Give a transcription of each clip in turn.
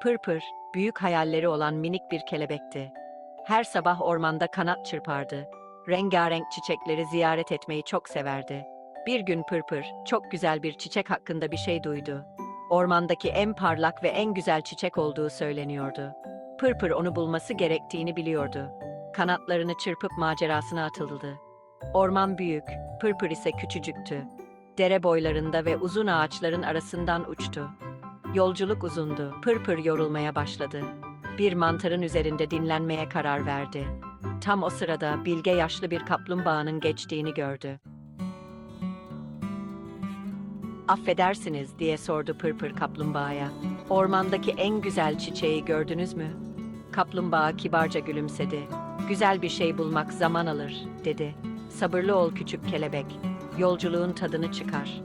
Pırpır, büyük hayalleri olan minik bir kelebekti. Her sabah ormanda kanat çırpardı. Rengarenk çiçekleri ziyaret etmeyi çok severdi. Bir gün Pırpır, çok güzel bir çiçek hakkında bir şey duydu. Ormandaki en parlak ve en güzel çiçek olduğu söyleniyordu. Pırpır onu bulması gerektiğini biliyordu. Kanatlarını çırpıp macerasına atıldı. Orman büyük, Pırpır ise küçücüktü. Dere boylarında ve uzun ağaçların arasından uçtu. Yolculuk uzundu, Pırpır yorulmaya başladı. Bir mantarın üzerinde dinlenmeye karar verdi. Tam o sırada bilge yaşlı bir kaplumbağanın geçtiğini gördü. Affedersiniz diye sordu Pırpır kaplumbağaya. Ormandaki en güzel çiçeği gördünüz mü? Kaplumbağa kibarca gülümsedi. Güzel bir şey bulmak zaman alır, dedi. Sabırlı ol küçük kelebek. Yolculuğun tadını çıkar.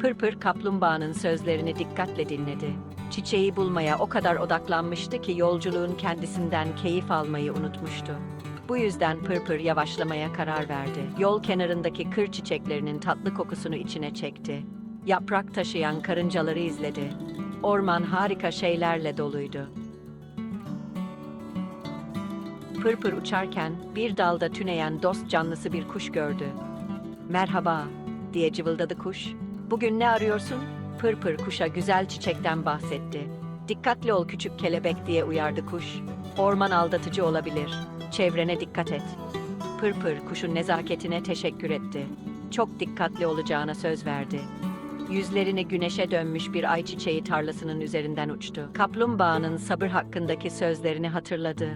Pırpır kaplumbağanın sözlerini dikkatle dinledi. Çiçeği bulmaya o kadar odaklanmıştı ki yolculuğun kendisinden keyif almayı unutmuştu. Bu yüzden Pırpır yavaşlamaya karar verdi. Yol kenarındaki kır çiçeklerinin tatlı kokusunu içine çekti. Yaprak taşıyan karıncaları izledi. Orman harika şeylerle doluydu. Pırpır uçarken bir dalda tüneyen dost canlısı bir kuş gördü. Merhaba, diye cıvıldadı kuş. Bugün ne arıyorsun? Pırpır kuşa güzel çiçekten bahsetti. Dikkatli ol küçük kelebek diye uyardı kuş. Orman aldatıcı olabilir. Çevrene dikkat et. Pırpır kuşun nezaketine teşekkür etti. Çok dikkatli olacağına söz verdi. Yüzlerini güneşe dönmüş bir ayçiçeği tarlasının üzerinden uçtu. Kaplumbağanın sabır hakkındaki sözlerini hatırladı.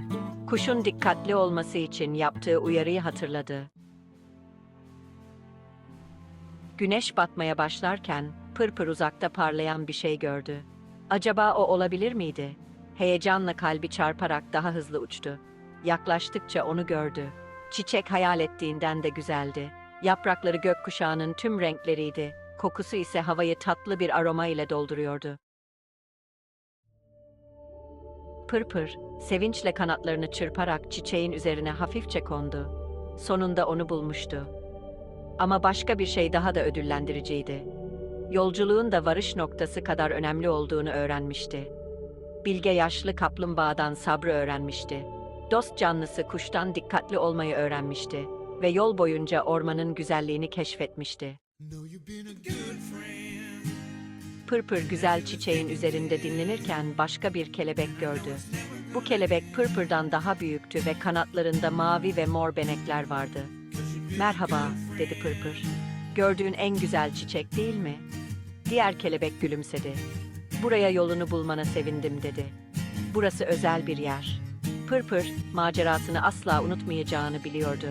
Kuşun dikkatli olması için yaptığı uyarıyı hatırladı. Güneş batmaya başlarken pırpır uzakta parlayan bir şey gördü. Acaba o olabilir miydi? Heyecanla kalbi çarparak daha hızlı uçtu. Yaklaştıkça onu gördü. Çiçek hayal ettiğinden de güzeldi. Yaprakları gökkuşağının tüm renkleriydi. Kokusu ise havayı tatlı bir aroma ile dolduruyordu. Pırpır, sevinçle kanatlarını çırparak çiçeğin üzerine hafifçe kondu. Sonunda onu bulmuştu. Ama başka bir şey daha da ödüllendiriciydi. Yolculuğun da varış noktası kadar önemli olduğunu öğrenmişti. Bilge yaşlı kaplumbağadan sabrı öğrenmişti. Dost canlısı kuştan dikkatli olmayı öğrenmişti ve yol boyunca ormanın güzelliğini keşfetmişti. Pırpır güzel çiçeğin üzerinde dinlenirken başka bir kelebek gördü. Bu kelebek pırpırdan daha büyüktü ve kanatlarında mavi ve mor benekler vardı. Merhaba, dedi pırpır. Gördüğün en güzel çiçek değil mi? Diğer kelebek gülümsedi. Buraya yolunu bulmana sevindim dedi. Burası özel bir yer. Pırpır, macerasını asla unutmayacağını biliyordu.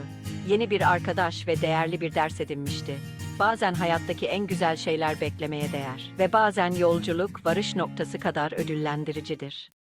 Yeni bir arkadaş ve değerli bir ders edinmişti. Bazen hayattaki en güzel şeyler beklemeye değer ve bazen yolculuk varış noktası kadar ödüllendiricidir.